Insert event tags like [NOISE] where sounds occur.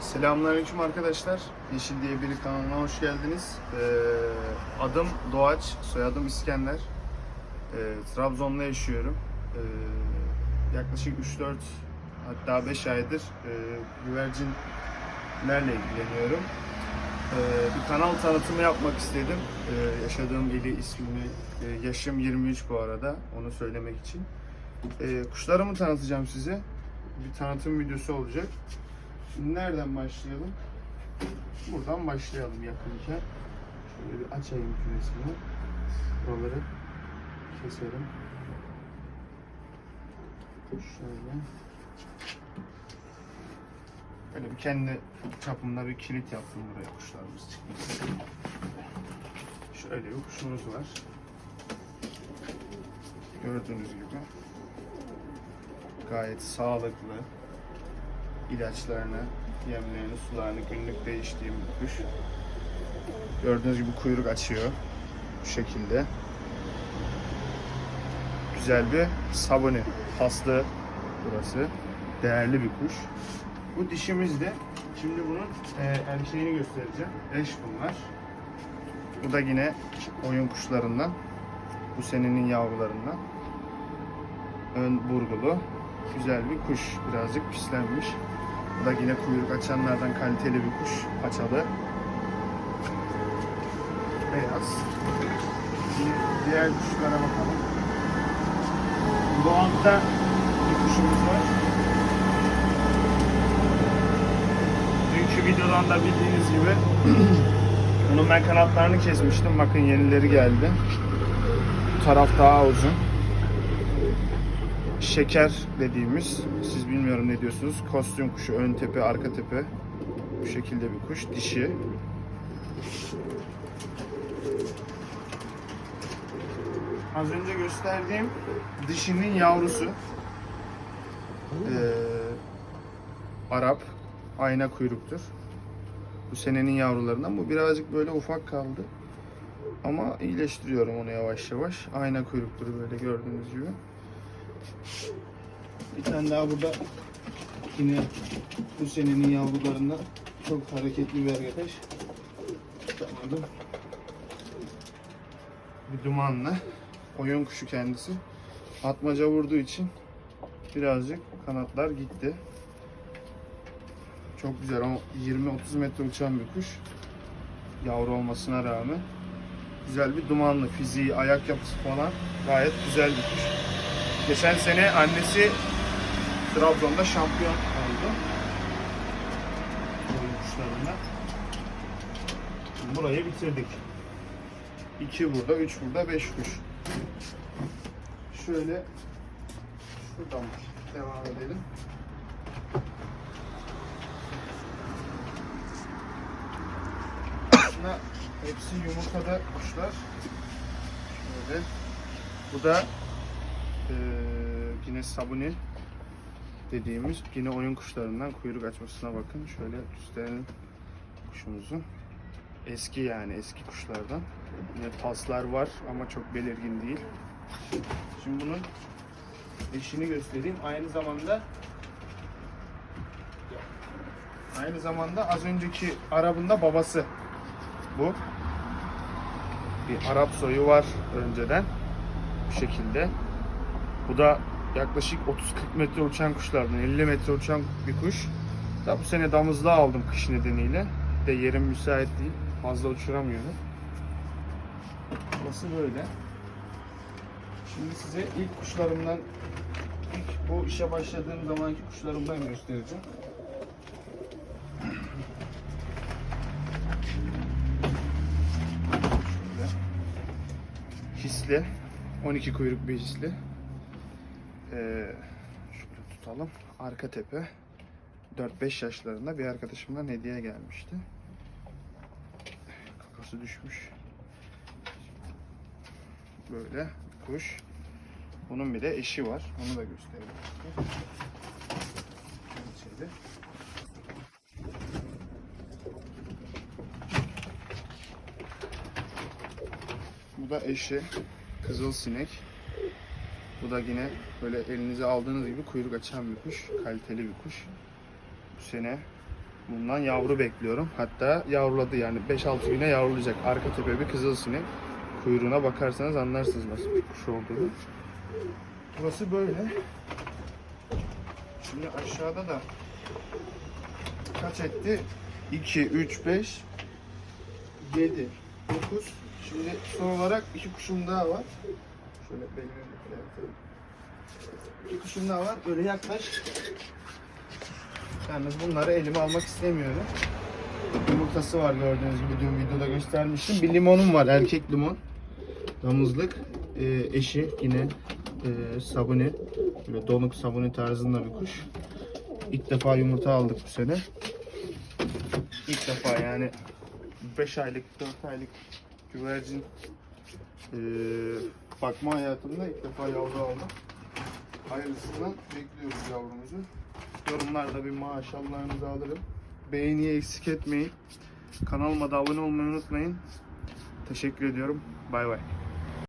Selamünaleyküm arkadaşlar. Yeşil diye biri kanalına hoş geldiniz. Ee, adım Doğaç, soyadım İskender. Ee, Trabzon'da yaşıyorum. Ee, yaklaşık 3-4 hatta 5 aydır e, güvercinlerle ilgileniyorum. Bir kanal tanıtımı yapmak istedim. Yaşadığım ili ismini, e, yaşım 23 bu arada onu söylemek için. Ee, kuşlarımı tanıtacağım size. Bir tanıtım videosu olacak. Şimdi nereden başlayalım? Buradan başlayalım yakınken. Şöyle bir açayım küresini. Buraları keselim. Şöyle. Böyle bir kendi çapımda bir kilit yaptım buraya kuşlarımız çıkmasın. Şöyle bir kuşumuz var. Gördüğünüz gibi. Gayet sağlıklı ilaçlarını, yemlerini, sularını günlük değiştiğim bir kuş. Gördüğünüz gibi kuyruk açıyor. Bu şekilde. Güzel bir sabuni. Paslı burası. Değerli bir kuş. Bu dişimiz de. Şimdi bunun e, erkeğini göstereceğim. Eş bunlar. Bu da yine oyun kuşlarından. Bu senenin yavrularından. Ön burgulu. Güzel bir kuş. Birazcık pislenmiş. Da yine kuyruk açanlardan kaliteli bir kuş. Paçalı. Beyaz. Şimdi diğer kuşlara bakalım. Altta bir kuşumuz var. Dünkü videodan da bildiğiniz gibi [CLEARS THROAT] bunun ben kanatlarını kesmiştim. Bakın yenileri geldi. Bu taraf daha uzun şeker dediğimiz, siz bilmiyorum ne diyorsunuz, kostüm kuşu, ön tepe, arka tepe. Bu şekilde bir kuş, dişi. Az önce gösterdiğim dişinin yavrusu. Ee, Arap, ayna kuyruktur. Bu senenin yavrularından. Bu birazcık böyle ufak kaldı. Ama iyileştiriyorum onu yavaş yavaş. Ayna kuyruktur böyle gördüğünüz gibi. Bir tane daha burada yine bu senenin yavrularından çok hareketli bir arkadaş. Tutamadım. Bir dumanlı. Oyun kuşu kendisi. Atmaca vurduğu için birazcık kanatlar gitti. Çok güzel. O 20-30 metre uçan bir kuş. Yavru olmasına rağmen. Güzel bir dumanlı fiziği, ayak yapısı falan gayet güzel bir kuş. Geçen sene annesi Trabzon'da şampiyon oldu. Oyun kuşlarında. Burayı bitirdik. 2 burada, 3 burada, 5 kuş. Şöyle şuradan devam edelim. Aslında hepsi yumurtada kuşlar. Şöyle. Bu da yine sabuni dediğimiz yine oyun kuşlarından kuyruk açmasına bakın. Şöyle gösterelim kuşumuzu. Eski yani eski kuşlardan. Yine paslar var ama çok belirgin değil. Şimdi bunun eşini göstereyim. Aynı zamanda aynı zamanda az önceki Arap'ın babası bu. Bir Arap soyu var önceden. Bu şekilde. Bu da yaklaşık 30-40 metre uçan kuşlardan 50 metre uçan bir kuş. Da bu sene damızlığa aldım kış nedeniyle. De yerim müsait değil. Fazla uçuramıyorum. Burası böyle. Şimdi size ilk kuşlarımdan ilk bu işe başladığım zamanki kuşlarımdan göstereceğim. Şöyle. Hisli. 12 kuyruk bir hisli. Ee, şöyle tutalım. Arka tepe. 4-5 yaşlarında bir arkadaşımdan hediye gelmişti. Kakası düşmüş. Böyle kuş. Bunun bir de eşi var. Onu da göstereyim. Şöyle. Bu da eşi. Kızıl sinek. Bu da yine böyle elinize aldığınız gibi kuyruk açan bir kuş. Kaliteli bir kuş. Bu sene Bundan yavru bekliyorum. Hatta yavruladı yani 5-6 güne yavrulayacak. Arka tepe bir kızıl sinek. Kuyruğuna bakarsanız anlarsınız nasıl bir kuş olduğunu. Burası böyle. Şimdi aşağıda da kaç etti? 2, 3, 5, 7, 9. Şimdi son olarak iki kuşum daha var. Şöyle belimi bir yapayım. İki kuşum daha var. Böyle yaklaş. Yalnız bunları elime almak istemiyorum. Yumurtası var gördüğünüz gibi dün videoda göstermiştim. Bir limonum var erkek limon. Damızlık. Ee, eşi yine e, sabuni. Böyle donuk sabuni tarzında bir kuş. İlk defa yumurta aldık bu sene. İlk defa yani 5 aylık 4 aylık güvercin e, bakma hayatımda ilk defa yavru aldım. Hayırlısından bekliyoruz yavrumuzu. Yorumlarda bir maşallahınızı alırım. Beğeniyi eksik etmeyin. Kanalıma da abone olmayı unutmayın. Teşekkür ediyorum. Bay bay.